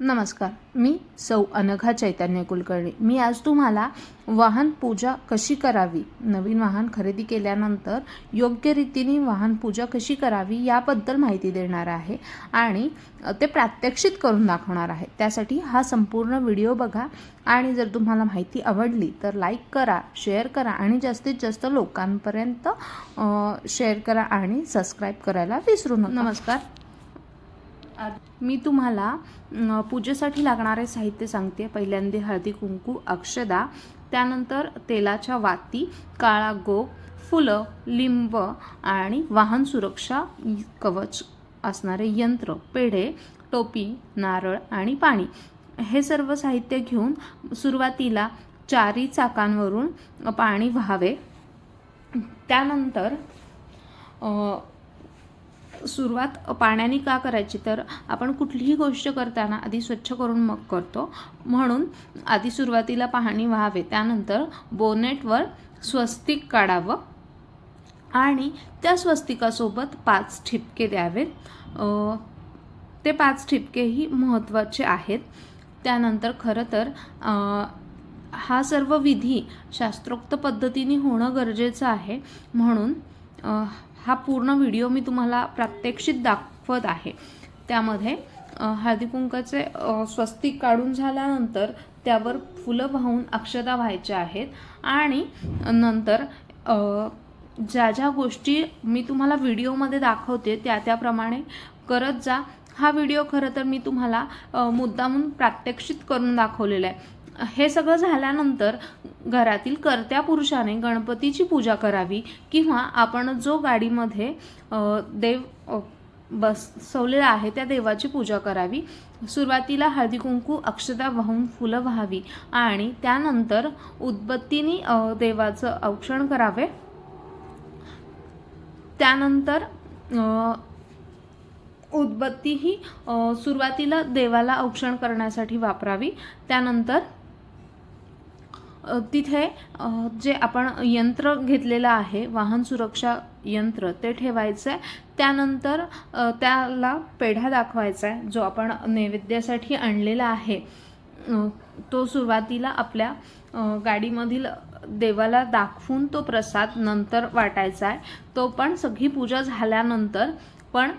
नमस्कार मी सौ अनघा चैतन्य कुलकर्णी. मी आज तुम्हाला वाहन पूजा कशी करावी नवीन वाहन खरेदी केल्यानंतर योग्य रीतीने वाहन पूजा कशी करावी याबद्दल माहिती देणार आहे आणि ते प्रात्यक्षित करून दाखवणार आहे. त्यासाठी हा संपूर्ण व्हिडिओ बघा आणि जर तुम्हाला माहिती आवडली तर लाईक करा शेअर करा आणि जास्तीत जास्त लोकांपर्यंत शेअर करा आणि सबस्क्राईब करायला विसरू नका. नमस्कार. मी तुम्हाला पूजेसाठी लागणारे साहित्य सांगते. पहिल्यांदा हळदी कुंकू अक्षदा त्यानंतर तेलाच्या वाती काळा गोप फुलं लिंब आणि वाहन सुरक्षा कवच असणारे यंत्र पेढे टोपी नारळ आणि पाणी. हे सर्व साहित्य घेऊन सुरुवातीला चारी चाकांवरून पाणी व्हावे. त्यानंतर सुरुवात पाण्याने का करायची? तर आपण कुठलीही गोष्ट करताना आधी स्वच्छ करून मग करतो. म्हणून आधी सुरुवातीला पाणी व्हावे. त्यानंतर बोनेटवर स्वस्तिक काढावं आणि त्या स्वस्तिकासोबत पाच ठिपके द्यावेत. ते पाच ठिपकेही महत्त्वाचे आहेत. त्यानंतर खरं तर हा सर्व विधी शास्त्रोक्त पद्धतीने होणं गरजेचं आहे. म्हणून हा पूर्ण व्हिडिओ मी तुम्हाला प्रात्यक्षिक दाखवत आहे. त्यामध्ये अ, हळदी कुंकाचे स्वस्तिक काढून झाल्यानंतर त्यावर फुलं वाहून अक्षता व्हायच्या आहेत आणि नंतर ज्या ज्या गोष्टी मी तुम्हाला व्हिडिओमध्ये दाखवते त्या त्याप्रमाणे करत जा. हा व्हिडिओ खरं तर मी तुम्हाला मुद्दामून प्रात्यक्षित करून दाखवलेला आहे. हे सगळं झाल्यानंतर घरातील कर्त्या पुरुषाने गणपतीची पूजा करावी किंवा आपण जो गाडीमध्ये देव बसवलेला आहे त्या देवाची पूजा करावी. सुरुवातीला हळदी कुंकू अक्षता वाहून फुलं व्हावी आणि त्यानंतर उदबत्तीने देवाचं औक्षण करावे. त्यानंतर उदबत्ती ही सुरुवातीला देवाला औक्षण करण्यासाठी वापरावी. त्यानंतर तिथे जे आपण यंत्र घेतलेलं आहे वाहन सुरक्षा यंत्र ते ठेवायचं आहे त्यानंतर त्याला पेढा दाखवायचा आहे जो आपण नैवेद्यासाठी आणलेला आहे. तो सुरुवातीला आपल्या गाडीमधील देवाला दाखवून तो प्रसाद नंतर वाटायचा आहे तो पण सगळी पूजा झाल्यानंतर पण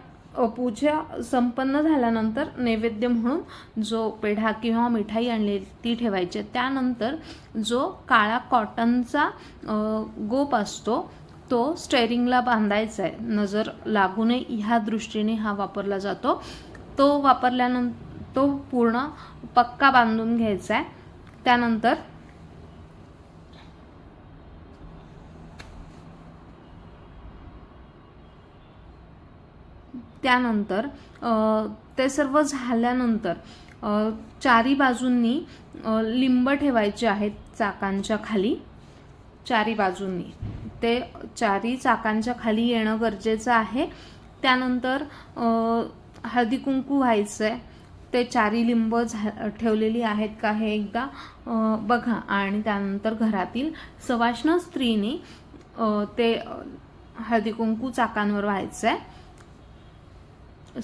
पूजा संपन्न झाल्यानंतर नैवेद्य म्हणून जो पेढा किंवा मिठाई आणली ती ठेवायची. त्यानंतर जो काळा कॉटनचा गोप असतो तो स्टेअरिंगला बांधायचा आहे. नजर लागू नये ह्या दृष्टीने हा वापरला जातो. तो वापरल्यानंतर तो पूर्ण पक्का बांधून घ्यायचा आहे. त्यानंतर त्यानंतर ते सर्व झाल्यानंतर चारी बाजूंनी लिंब ठेवायचे आहेत चाकांच्या खाली. चारी बाजूंनी. ते चारी चाकांच्या खाली येणं गरजेचं आहे. त्यानंतर हळदी कुंकू व्हायचं आहे ते चारी लिंब झा ठेवलेली आहेत का हे एकदा बघा. आणि त्यानंतर घरातील सवाष्ण स्त्रीने ते हळदी कुंकू चाकांवर व्हायचं आहे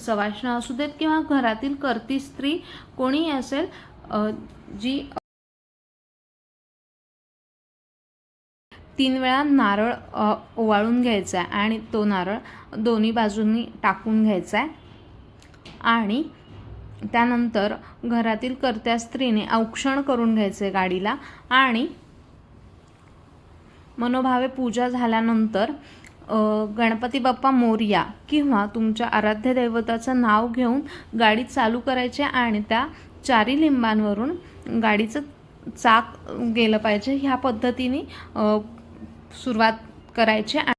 सवाष्ण असू देत किंवा घरातील करती स्त्री कोणीही असेल जी तीन वेळा नारळ ओवाळून घ्यायचा आहे आणि तो नारळ दोन्ही बाजूंनी टाकून घ्यायचा आहे. आणि त्यानंतर घरातील कर्त्या स्त्रीने औक्षण करून घ्यायचं गाडीला आणि मनोभावे पूजा झाल्यानंतर गणपती बाप्पा मोरया किंवा तुमच्या आराध्य दैवताचं नाव घेऊन गाडी चालू करायची आणि त्या चारी लिंबांवरून गाडीचं चाक गेलं पाहिजे. ह्या पद्धतीने सुरुवात करायची.